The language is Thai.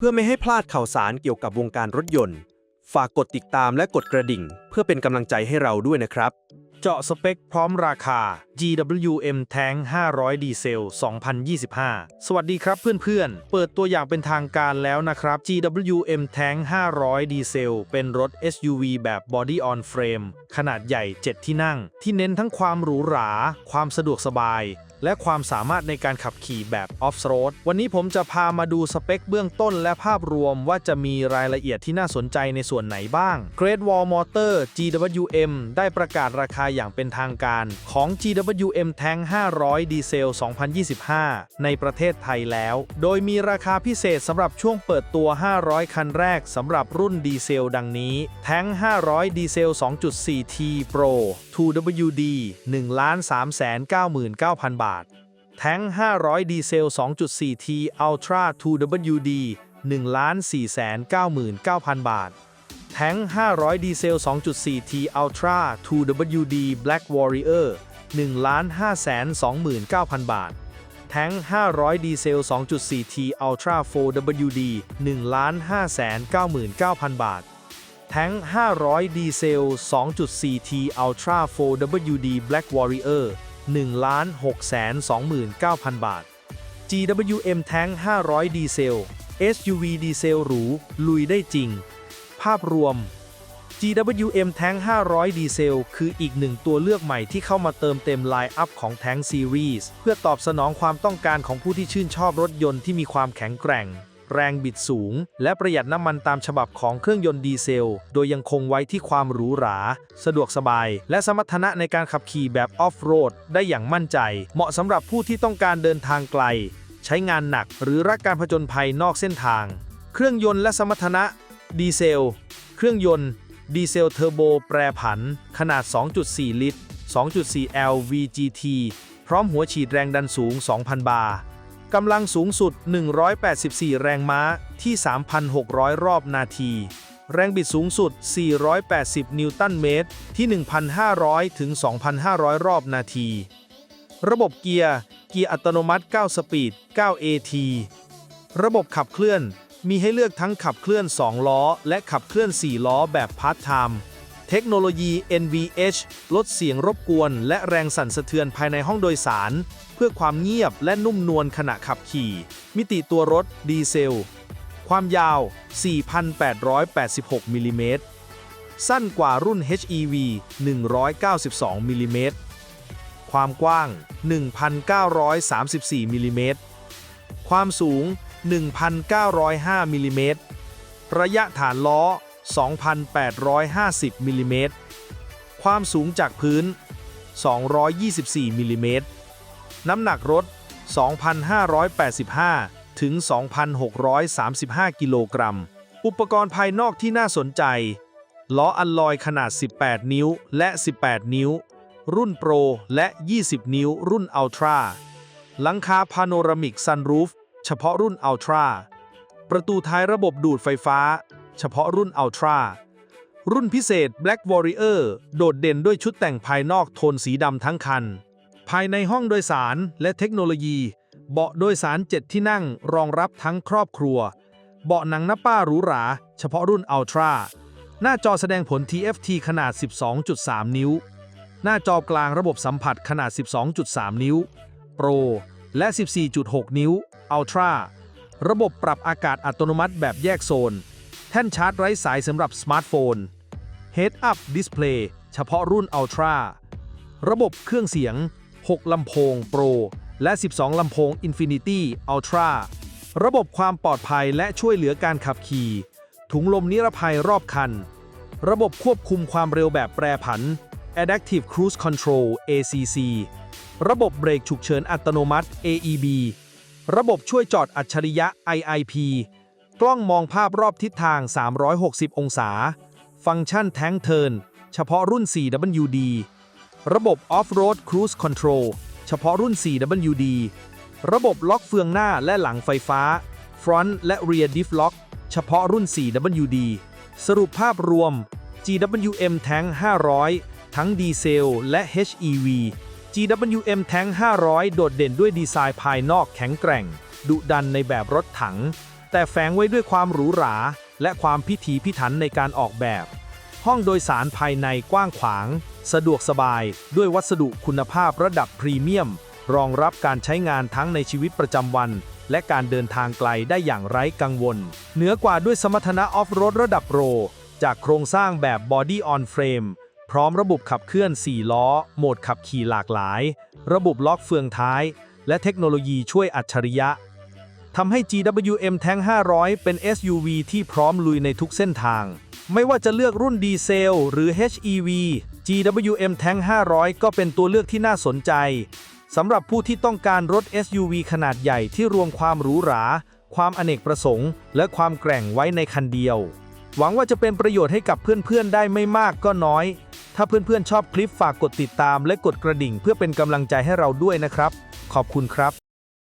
เพื่อไม่ให้พลาดข่าวสารเกี่ยวกับวงการรถยนต์ ฝากกดติดตามและกดกระดิ่ง เพื่อเป็นกำลังใจให้เราด้วยนะครับ เจาะสเปคพร้อมราคา GWM Tank 500 ดีเซล 2025 สวัสดีครับเพื่อนๆ เปิดตัวอย่างเป็นทางการแล้วนะครับ GWM Tank 500 ดีเซล เป็นรถ SUV แบบ Body on Frame ขนาดใหญ่ 7 ที่นั่ง ที่เน้นทั้งความหรูหรา ความสะดวกสบาย และความสามารถในการขับขี่แบบออฟโรดวันนี้ผมจะพามาดูสเปคเบื้องต้นและภาพรวมว่าจะมีรายละเอียดที่น่าสนใจในส่วนไหนบ้าง Great Wall Motor GWM ได้ประกาศราคาอย่างเป็นทางการของ GWM Tank 500 ดีเซล 2025 ในประเทศไทยแล้ว โดยมีราคาพิเศษสำหรับช่วงเปิดตัว 500 คันแรกสำหรับรุ่นดีเซลดังนี้ Tank 500 ดีเซล 2.4T Pro 2WD 1,399,000 บาทาท แท้ง 500 ดีเซล 2.4T Ultra 2WD 1,499,000 บาท แท้ง 500 ดีเซล 2.4T Ultra 2WD Black Warrior 1,529,000 บาท แท้ง 500 ดีเซล 2.4T Ultra 4WD 1,599,000 บาทแท้ง 500 ดีเซล 2.4T Ultra 4WD Black Warrior 1,629,000 บาท GWM Tank 500 ดีเซล SUV ดีเซลหรู ลุยได้จริง ภาพรวม GWM Tank 500 ดีเซล คืออีกหนึ่งตัวเลือกใหม่ที่เข้ามาเติมเต็มไลน์อัพของ Tank Series เพื่อตอบสนองความต้องการของผู้ที่ชื่นชอบรถยนต์ที่มีความแข็งแกร่ง แรงบิดสูง และประหยัดน้ำมันตามฉบับของเครื่องยนต์ดีเซล โดยยังคงไว้ที่ความหรูหรา สะดวกสบาย และสมรรถนะในการขับขี่แบบออฟโรดได้อย่างมั่นใจ เหมาะสำหรับผู้ที่ต้องการเดินทางไกล ใช้งานหนักหรือรักการผจญภัยนอกเส้นทาง เครื่องยนต์และสมรรถนะ ดีเซล เครื่องยนต์ดีเซลเทอร์โบแปรผัน ขนาด 2.4 ลิตร 2.4 L VGT พร้อมหัวฉีดแรงดันสูง 2,000 บาร์ กำลังสูงสุด 184 แรงม้าที่ 3,600 รอบนาที แรงบิดสูงสุด 480 นิวตันเมตร ที่ 1,500 ถึง 2,500 รอบนาที ระบบเกียร์ เกียร์อัตโนมัติ 9 สปีด 9 AT ระบบขับเคลื่อน มีให้เลือกทั้งขับเคลื่อน 2 ล้อ และขับเคลื่อน 4 ล้อแบบพาร์ทไทม์ เทคโนโลยี NVH ลดเสียงรบกวน และแรงสั่นสะเทือนภายในห้องโดยสาร เพื่อความเงียบและนุ่มนวลขณะขับขี่ มิติตัวรถดีเซล ความยาว 4,886มิลลิเมตร สั้นกว่ารุ่น HEV 192มิลลิเมตร ความกว้าง 1,934มิลลิเมตร ความสูง 1,905มิลลิเมตร ระยะฐานล้อ 2,850มิลลิเมตร ความสูงจากพื้น 224มิลลิเมตร น้ำหนักรถ 2,585 ถึง 2,635 กิโลกรัม อุปกรณ์ภายนอกที่น่าสนใจ ล้ออัลลอยขนาด 18 นิ้วและ 18 นิ้ว รุ่นโปรและ 20 นิ้ว รุ่นอัลตร้าหลังคาพาโนรามิกซันรูฟ เฉพาะรุ่นอัลตร้าประตูท้ายระบบดูดไฟฟ้า เฉพาะรุ่นอัลตร้ารุ่นพิเศษ Black Warrior โดดเด่นด้วยชุดแต่งภายนอกโทนสีดำทั้งคัน ภายในห้องโดยสารและเทคโนโลยี เบาะโดยสาร7ที่นั่งรองรับทั้งครอบครัว เบาะหนังหน้าป้าหรูหรา เฉพาะรุ่นอัลตร้าหน้าจอแสดงผล TFT ขนาด 12.3 นิ้ว หน้าจอกลางระบบสัมผัสขนาด 12.3 นิ้ว Pro และ 14.6 นิ้ว Ultra ระบบปรับอากาศอัตโนมัติแบบแยกโซน แท่นชาร์จไร้สายสำหรับสมาร์ทโฟน Head Up Display เฉพาะรุ่น Ultra ระบบเครื่องเสียง 6 ลำโพง Pro และ 12 ลำโพง Infinity Ultra ระบบความปลอดภัยและช่วยเหลือการขับขี่ ถุงลมนิรภัยรอบคัน ระบบควบคุมความเร็วแบบแปรผัน Adaptive Cruise Control ACC ระบบเบรกฉุกเฉินอัตโนมัติ AEB ระบบช่วยจอดอัจฉริยะ IIP กล้องมองภาพรอบทิศทาง 360 องศา ฟังก์ชันแท้งเทิร์นเฉพาะรุ่น 4WD ระบบ Off-Road Cruise Control เฉพาะรุ่น 4WD ระบบล็อกเฟืองหน้าและหลังไฟฟ้า Front และ Rear Diff Lock เฉพาะรุ่น 4WD สรุปภาพรวม GWM Tank 500 ทั้งดีเซลและ HEV GWM Tank 500 โดดเด่นด้วยดีไซน์ภายนอกแข็งแกร่ง ดุดันในแบบรถถัง แต่แฝงไว้ด้วยความหรูหรา และความพิถีพิถันในการออกแบบ ห้องโดยสารภายในกว้างขวาง สะดวกสบาย ด้วยวัสดุคุณภาพระดับพรีเมียม รองรับการใช้งานทั้งในชีวิตประจำวัน และการเดินทางไกลได้อย่างไร้กังวล เหนือกว่าด้วยสมรรถนะออฟโรดระดับโปรจากโครงสร้างแบบ Body on Frame พร้อมระบบขับเคลื่อน 4 ล้อ โหมดขับขี่หลากหลาย ระบบล็อกเฟืองท้าย และเทคโนโลยีช่วยอัจฉริยะ ทำให้ GWM Tank 500 เป็น SUV ที่พร้อมลุยในทุกเส้นทาง ไม่ว่าจะเลือกรุ่นดีเซลหรือ HEV GWM Tank 500 ก็เป็นตัวเลือกที่น่าสนใจสำหรับผู้ที่ต้องการรถ SUV ขนาดใหญ่ที่รวมความหรูหรา ความอเนกประสงค์ และความแกร่งไว้ในคันเดียว หวังว่าจะเป็นประโยชน์ให้กับเพื่อนๆ ได้ไม่มากก็น้อย ถ้าเพื่อนๆ ชอบคลิปฝากกดติดตามและกดกระดิ่งเพื่อเป็นกำลังใจให้เราด้วยนะครับ ขอบคุณครับ